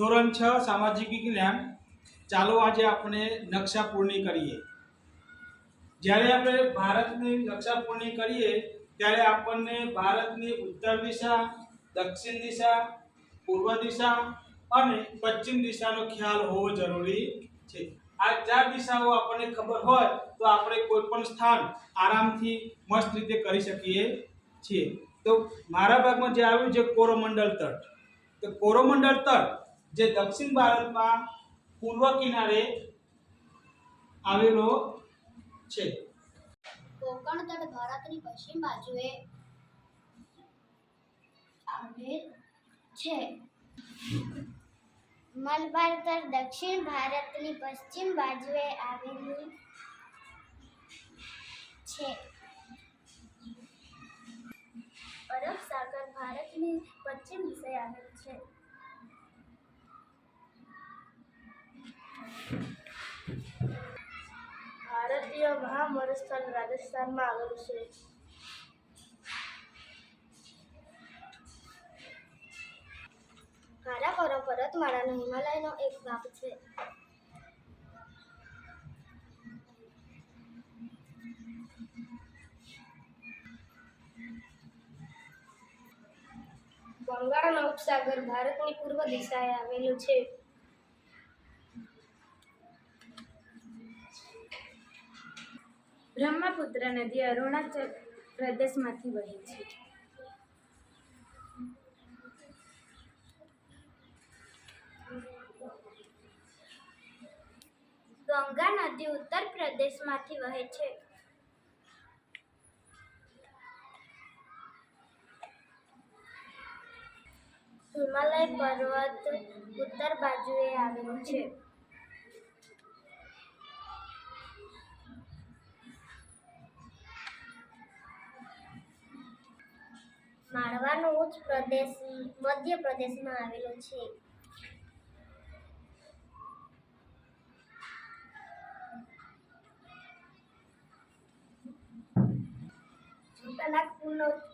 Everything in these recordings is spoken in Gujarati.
ધોરણ છ, સામાજિક વિજ્ઞાન. ચાલો આજે આપણે નકશા પૂર્ણી કરીએ. જ્યારે આપણે ભારતની નકશા પૂર્ણી કરીએ, ત્યારે આપણને ભારતની ઉત્તર દિશા, દક્ષિણ દિશા, પૂર્વ દિશા અને પશ્ચિમ દિશાનો ખ્યાલ હોવો જરૂરી છે. આ ચાર દિશાઓ આપણને ખબર હોય, તો આપણે કોઈ પણ સ્થાન આરામથી મસ્ત રીતે કરી શકીએ છીએ. તો મારા ભાગમાં જે આવ્યું છે કોરોમંડળ તટ. તો કોરોમંડળ તટ જે દક્ષિણ ભારતમાં પૂર્વ કિનારે આવેલો છે. કોંકણ તટ ભારતની પશ્ચિમ બાજુએ આવેલ છે. મલબાર તટ દક્ષિણ ભારતની પશ્ચિમ બાજુએ આવેલી છે. અરબ સાગર ભારતની પશ્ચિમ દિશાએ આવેલ છે. ભારતીય મહામરુસ્થળ રાજસ્થાનમાં આવેલું છે. કારાકોરો પર્વતમાળાનો હિમાલયનો એક ભાગ છે. બંગાળનો ઉપસાગર ભારતની પૂર્વ દિશાએ આવેલું છે. બ્રહ્મપુત્ર નદી અરુણાચલ પ્રદેશમાંથી વહે છે. ગંગા નદી ઉત્તર પ્રદેશમાંથી વહે છે. હિમાલય પર્વત ઉત્તર બાજુએ આવેલું છે. માળવાનો ઉચ્ચ પ્રદેશ, મધ્ય પ્રદેશમાં આવેલો છે.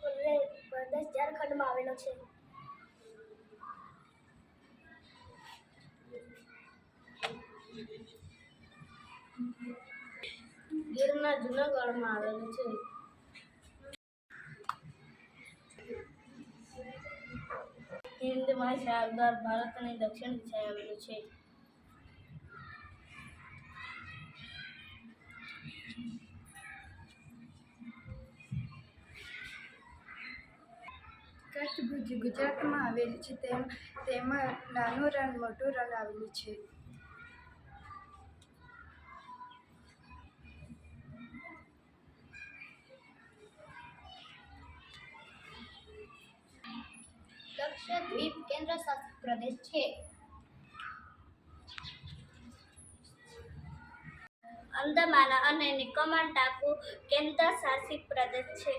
પ્રદેશ પ્રદેશ ઝારખંડમાં આવેલો છે. ગીરના જૂનાગઢમાં આવેલું છે. હિન્દ મહાસાગર ભારતની દક્ષિણ દિશાએ આવેલું છે. કચ્છ ગુજરાતમાં આવેલું છે. તેમ, તેમાં નાનું રણ, મોટું રણ આવેલું છે. લક્ષદ્વીપ કેન્દ્ર શાસિત પ્રદેશ છે. અંદમાન અને નિકોબાર ટાપુ કેન્દ્ર શાસિત પ્રદેશ છે.